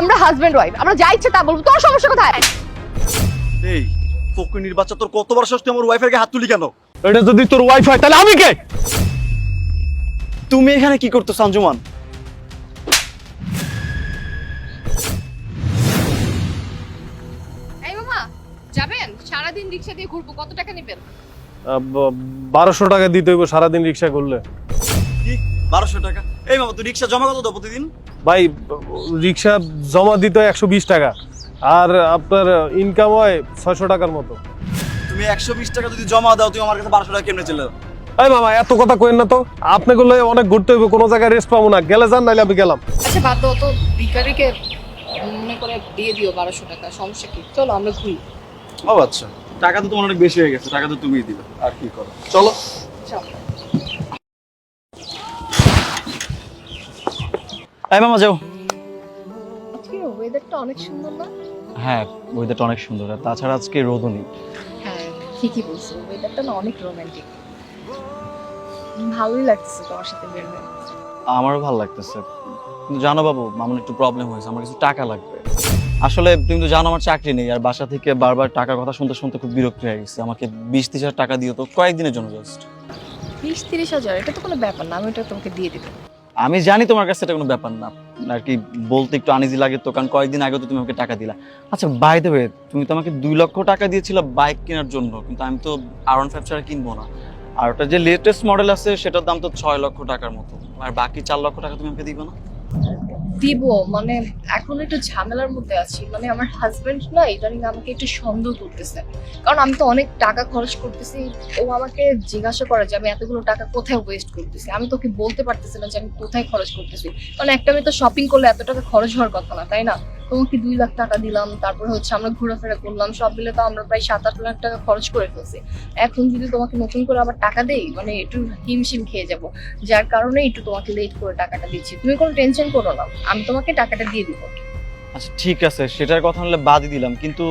আমরা husband wife আমরা যা ইচ্ছে তা বলব। তোর সমস্যা কোথায়? এই ফকুনির বাচ্চা তোর কতবার ষষ্ঠী আমার ওয়াইফের গায়ে হাত তুলি কেন? এটা যদি তোর ওয়াইফ হয় তাহলে আমি কে? তুমি এখানে কি করতো সঞ্জুমান এই মামা যাবেন? সারাদিন রিক্সা দিয়ে ঘুরবো। কত টাকা নেবেন? বারোশো টাকা দিতে হইব সারাদিন রিক্সা করলে। কি? বারোশো টাকা? এই মামা তুই রিক্সা জমা কত দাও প্রতিদিন? ভাই রিক্সা জমা দিতে একশো বিশ টাকা আর আপনার ইনকাম হয় ছয়শো টাকার মতো। তুমি একশো বিশ টাকা যদি জমা দাও তুমি আমার কাছে বারোশো টাকা কেমনে চলে এই মামা এত কথা কইেন না তো। আপনি করলে অনেক ঘুরতে হইব কোনো জায়গায় রেস্ট পাবো না। গেলে যান নাইলে আমি গেলাম। আচ্ছা বাদ দাও তো। ভিকারিকে মনে করে দিয়ে দিও বারোশো টাকা সমস্যা কি? চলো আমরা ঘুরি। ও আচ্ছা। টাকা তো তোমার অনেক বেশি হয়ে গেছে টাকা তো তুমিই দিবে। আর কি করো? চলো। চলো। এই মামা যাও। আজকে ওয়েদারটা অনেক সুন্দর না? হ্যাঁ ওয়েদারটা অনেক সুন্দর। আর তাছাড়া আজকে রোদও নেই। হ্যাঁ ঠিকই বলছো। ওয়েদারটা না অনেক রোমান্টিক ভালোই লাগছে তোমার সাথে বের হয়ে। আমারও ভালো লাগতেছে। কিন্তু জানো বাবু আমার একটু প্রবলেম হয়েছে। আমার কিছু টাকা লাগবে। আসলে তুমি তো জানো আমার চাকরি নেই। আর বাসা থেকে বারবার টাকার কথা শুনতে শুনতে খুব বিরক্ত হয়ে গেছে। আমাকে বিশ ত্রিশ হাজার টাকা দিও তো। কয়েকদিনের জন্য জাস্ট বিশ তিরিশ হাজার? এটা তো কোনো ব্যাপার না। আমি এটা তোমাকে দিয়ে দেবো। আমি জানি তোমার কাছে এটা কোনো ব্যাপার না। আর কি বলতে একটু আনিজি লাগে তো, কারণ কয়েকদিন আগে তো তুমি আমাকে টাকা দিলা। আচ্ছা বাই দ্য তুমি তো আমাকে দুই লক্ষ টাকা দিয়েছিল বাইক কেনার জন্য, কিন্তু আমি তো আর ওয়ান ফাইভ ছাড়া কিনবো না। আর ওটা যে লেটেস্ট মডেল আছে, সেটার দাম তো ছয় লক্ষ টাকার মতো। আর বাকি চার লক্ষ টাকা তুমি আমাকে দিবে না? দিব মানে এখন একটু ঝামেলার মধ্যে আছি। মানে আমার হাজবেন্ড না ইদানিং আমাকে একটু সন্দেহ করতেছে। কারণ আমি তো অনেক টাকা খরচ করতেছি, ও আমাকে জিজ্ঞাসা করে যে আমি এতগুলো টাকা কোথায় ওয়েস্ট করতেছি? আমি তোকে বলতে পারতেছি না যে আমি কোথায় খরচ করতেছি। কারণ একটা আমি তো শপিং করলে এত টাকা খরচ হওয়ার কথা না, তাই না? তোমাকে দুই লাখ টাকা দিলাম তারপরে হচ্ছে আমরা ঘোরাফেরা করলাম সব মিলে তো আমরা প্রায় সাত আট লাখ টাকা খরচ করে ফেলছি। এখন যদি তোমাকে নতুন করে আবার টাকা দেই মানে একটু হিমশিম খেয়ে যাব যার কারণে একটু তোমাকে লেট করে টাকাটা দিচ্ছি। তুমি কোনো টেনশন করো না আমি তোমাকে টাকাটা দিয়ে দিব। আচ্ছা ঠিক আছে সেটার কথা হলে বাদই দিলাম কিন্তু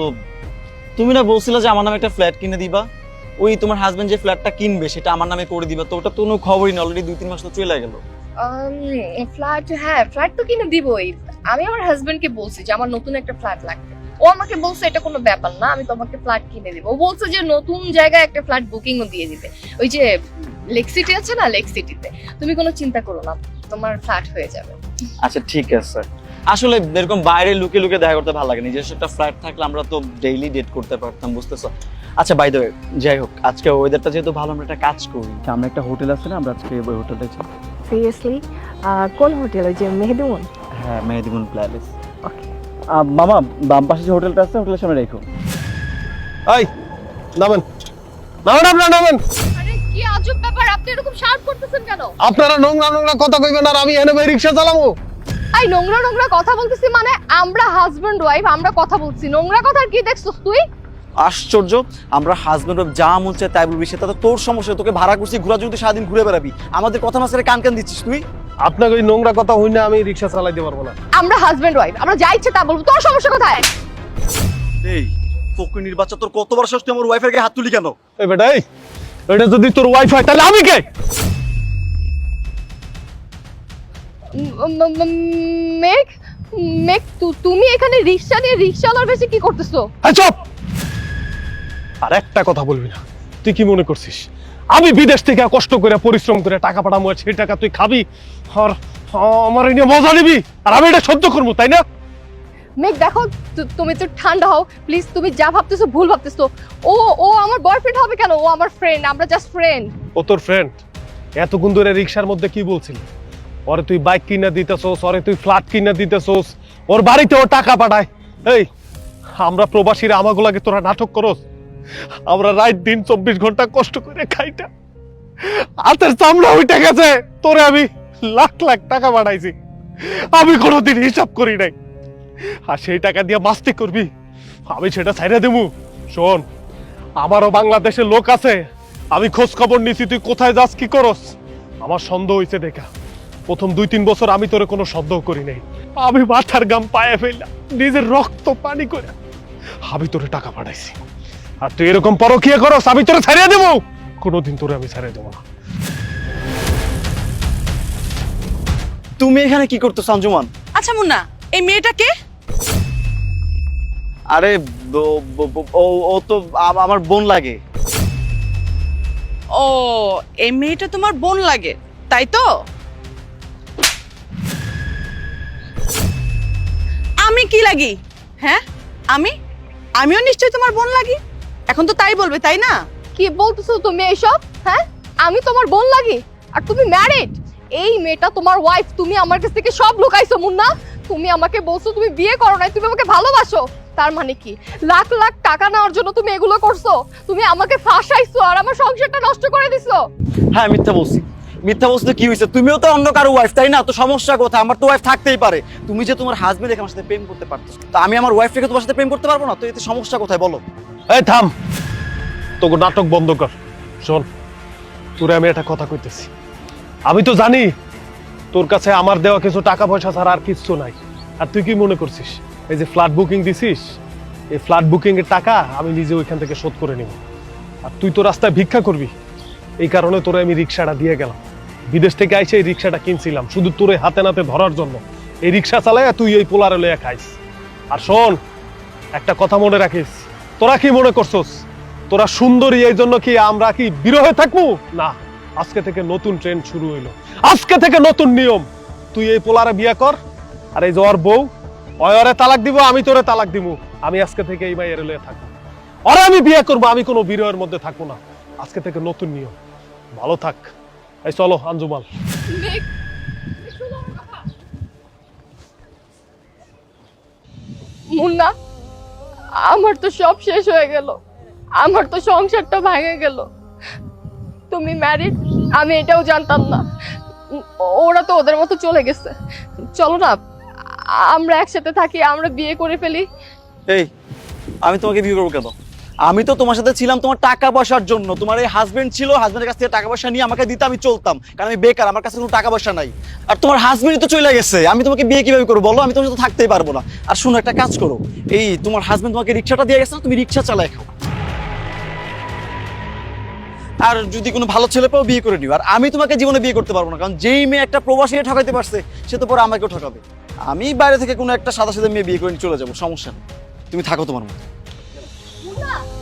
তুমি না বলছিলে যে আমার নামে একটা ফ্ল্যাট কিনে দিবা। ওই তোমার হাজবেন্ড যে ফ্ল্যাটটা কিনবে সেটা আমার নামে করে দিবা তো ওটা তো কোনো খবরই না অলরেডি দুই তিন মাস তো চলে গেল। ফ্ল্যাট হ্যাঁ ফ্ল্যাট তো কিনে দিবই। আমি আমার হাজবেন্ডকে বলছি যে আমার নতুন একটা ফ্ল্যাট লাগবে। ও আমাকে বলছে এটা কোনো ব্যাপার না আমি তোমাকে ফ্ল্যাট কিনে দিব। ও বলছে যে নতুন জায়গায় একটা ফ্ল্যাট বুকিংও দিয়ে দিবে। ওই যে লেক সিটি আছে না লেক সিটিতে তুমি কোনো চিন্তা করো না তোমার ফ্ল্যাট হয়ে যাবে। আচ্ছা ঠিক আছে। আসলে এরকম বাইরে লুকে লুকে দেখা করতে ভালো লাগে নিজস্ব একটা ফ্ল্যাট থাকলে আমরা তো ডেইলি ডেট করতে পারতাম বুঝতেছো? আচ্ছা বাই দ্য যাই হোক আজকে ওয়েদারটা যেহেতু ভালো আমরা একটা কাজ করি। আমরা একটা হোটেল আছে না আমরা আজকে ওই হোটেলটা সিরিয়াসলি কোন হোটেল ওই যে মেহেদিমন হ্যাঁ মেহেদিমুন প্যালেস। ওকে মামা বাম পাশে যে হোটেলটা আছে হোটেলের সামনে রেখো। এই নামেন। নামেন আপনারা নামেন। আরে কি আজব ব্যাপার আপনি এরকম শার্প করতেছেন কেন? আপনারা নোংরা নোংরা কথা কইবেন আর আমি এনে ভাই রিক্সা চালাবো এই নোংরা নোংরা কথা বলতেছি মানে আমরা হাজবেন্ড ওয়াইফ আমরা কথা বলছি। নোংরা কথা কি দেখছিস তুই? আশ্চর্য আমরা হাজবেন্ড যা মন চায় তাই বলবি সেটা তো তোর সমস্যা তোকে ভাড়া করছি ঘোরা যদি সারাদিন ঘুরে বেড়াবি। আমাদের কথা মাসে কান কান দিচ্ছিস তুই? আপনাকে ওই নোংরা কথা হই না আমি রিক্সা চালাইতে পারব না। আমরা হাজবেন্ড ওয়াইফ আমরা যা ইচ্ছে তা বলব। তোর সমস্যা কোথায়? এই ফকুনির বাচ্চা তোর কতবার ষষ্ঠী আমার ওয়াইফের গায়ে হাত তুলি কেন? এই বেটা এই এটা যদি তোর ওয়াইফ হয় তাহলে আমি কে? মেঘ মেঘ তুমি এখানে রিক্সা নিয়ে রিক্সাওয়ালার বেশি কি করতেছো? চুপ! আর একটা কথা বলবি না। তুই কি মনে করছিস? আমি বিদেশ থেকে কষ্ট করে পরিশ্রম করে টাকা পাঠাবো সেই টাকা তুই খাবি? আর আমার এই নিয়ে মজা নিবি? আর আমি এটা সহ্য করব তাই না? মেঘ দেখো তুমি তো ঠান্ডা হও। প্লিজ তুমি যা ভাবতেছো ভুল ভাবতেছো। ও ও আমার বয়ফ্রেন্ড হবে কেন? ও আমার ফ্রেন্ড আমরা জাস্ট ফ্রেন্ড ও তোর ফ্রেন্ড এতক্ষণ ধরে রিক্সার মধ্যে কি বলছিলি? ওরে তুই বাইক কিনা দিতেছোস ওরে তুই ফ্ল্যাট কিনা দিতেছোস ওর বাড়িতে ও টাকা পাঠায়। এই আমরা প্রবাসীরা আমাগুলাকে তোরা নাটক করস? আমরা রাত দিন চব্বিশ ঘণ্টা কষ্ট করে খাইটা হাতের চামড়া উঠে গেছে। তোরে আমি লাখ লাখ টাকা বাড়াইছি। আমি কোনোদিন হিসাব করি নাই। আর সেই টাকা দিয়ে মাস্তি করবি, আমি সেটা ছাইড়া দেবো শোন, আমারও বাংলাদেশে লোক আছে। আমি খোঁজ খবর নিছি, তুই কোথায় যাস, কি করস? আমার সন্দেহ হয়েছে দেখা। প্রথম দুই তিন বছর আমি তোরে কোনো সন্দেহ করি নাই। আমি মাথার গাম পায়ে ফেললাম, নিজের রক্ত পানি করে। আমি তোরে টাকা পাঠাইছি। আর তুই এরকম পরকিয়া করস আমি তোরে ছাড়িয়ে দেবো। কোনোদিন তোরে আমি ছাড়িয়ে দেবো না। তুমি এখানে কি করতো সঞ্জুমান আচ্ছা মুন্না এই মেয়েটা কে? আরে ব- ব- ব- ও ও তো আম- আমার বোন লাগে। ও এই মেয়েটা তোমার বোন লাগে তাই তো? আমি কি লাগি? হ্যাঁ? আমি? আমিও নিশ্চয়ই তোমার বোন লাগি? এখন তো তাই বলবে তাই না? কি বলতেছো তুমি এইসব হ্যাঁ? আমি তোমার বোন লাগি? আর তুমি ম্যারিড এই মেয়েটা তোমার ওয়াইফ তুমি আমার কাছ থেকে সব লুকাইছো মুন্না। তুমি আমাকে বলছো তুমি বিয়ে করো নাই তুমি আমাকে ভালোবাসো। তার মানে কি? লাখ লাখ টাকা নেওয়ার জন্য তুমি এগুলো করছ। তুমি আমাকে ফাঁসাইছো আর আমার সংসারটা নষ্ট করে দিছো। হ্যাঁ মিথ্যা বলছি। মিথ্যা বলছি কি হয়েছে তুমিও তো অন্য কারও ওয়াইফ তাই না? তো সমস্যা কোথায়? আমার তো ওয়াইফ থাকতেই পারে। তুমি যে তোমার হাজবেন্ড আমার সাথে প্রেম করতে পারতো তো আমি আমার ওয়াইফ রেখে তোমার সাথে প্রেম করতে পারব না? তো এতে সমস্যা কোথায় বলো? এই, থাম। তোকে নাটক বন্ধ কর। শোন, তোরে আমি একটা কথা কইতেছি। আমি তো জানি তোর কাছে আমার দেওয়া কিছু টাকা পয়সা ছাড়া আর কিচ্ছু নাই। আর তুই কি মনে করছিস? এই যে ফ্ল্যাট বুকিং দিছিস, এই ফ্ল্যাট বুকিং এর টাকা আমি নিজে ওইখান থেকে শোধ করে নিব। আর তুই তো রাস্তায় ভিক্ষা করবি। এই কারণে তোরে আমি রিক্সাটা দিয়ে গেলাম। বিদেশ থেকে আইসে এই রিক্সাটা কিনছিলাম, শুধু তোরে হাতে নাতে ধরার জন্য। এই রিক্সা চালায় তুই এই পোলারে লইয়া খাইস। আর শোন, একটা কথা মনে রাখিস। তোরা কি মনে করছস? তোরা সুন্দরী, এই জন্য কি আমরা কি বিরহে থাকব? না, আজকে থেকে নতুন ট্রেন্ড শুরু হইল। আজকে থেকে নতুন নিয়ম। তুই এই পোলারে বিয়ে কর, আর এই যে বউ অয়রে তালাক দিব, আমি তোরে তালাক দিব আমি আজকে থেকে এই মাইয়ের লয়ে থাকব। ওরে আমি বিয়ে করব, আমি কোনো বিরহের মধ্যে থাকব না। আজকে থেকে নতুন নিয়ম। ভালো থাক। এই চলো, আঞ্জুমাল। মুন্না? আমার তো সব শেষ হয়ে গেল। আমার তো সংসারটা ভেঙে গেল। তুমি ম্যারিড আমি এটাও জানতাম না। ওরা তো ওদের মতো চলে গেছে। চলো না, আমরা একসাথে থাকি, আমরা বিয়ে করে ফেলি। এই, আমি তোমাকে বিয়ে করব কেন? আমি তো তোমার সাথে ছিলাম তোমার টাকা পয়সার জন্য। তোমার এই হাজবেন্ড ছিল হাজবেন্ডের কাছ থেকে টাকা পয়সা নিয়ে আমাকে দিতে আমি চলতাম। কারণ আমি বেকার, আমার কাছে কোনো টাকা পয়সা নাই। আর তোমার হাজবেন্ডই তো চলে গেছে। আমি তোমাকে বিয়ে কীভাবে করব বলো? আমি তোমার সাথে থাকতেই পারব না। আর শুনো, একটা কাজ করো। এই তোমার হাজবেন্ড তোমাকে রিক্সাটা দিয়ে গেছে না? তুমি রিক্সা চালায় খাও। আর যদি কোনো ভালো ছেলে পাও বিয়ে করে নিও। আর আমি তোমাকে জীবনে বিয়ে করতে পারব না। কারণ যেই মেয়ে একটা প্রবাসী ঠকাইতে পারছে, সে তো পরে আমাকেও ঠকাবে। আমি বাইরে থেকে কোনো একটা সাদা সাদা মেয়ে বিয়ে করে নিয়ে চলে যাব। সমস্যা নেই। তুমি থাকো তোমার মতো। 不要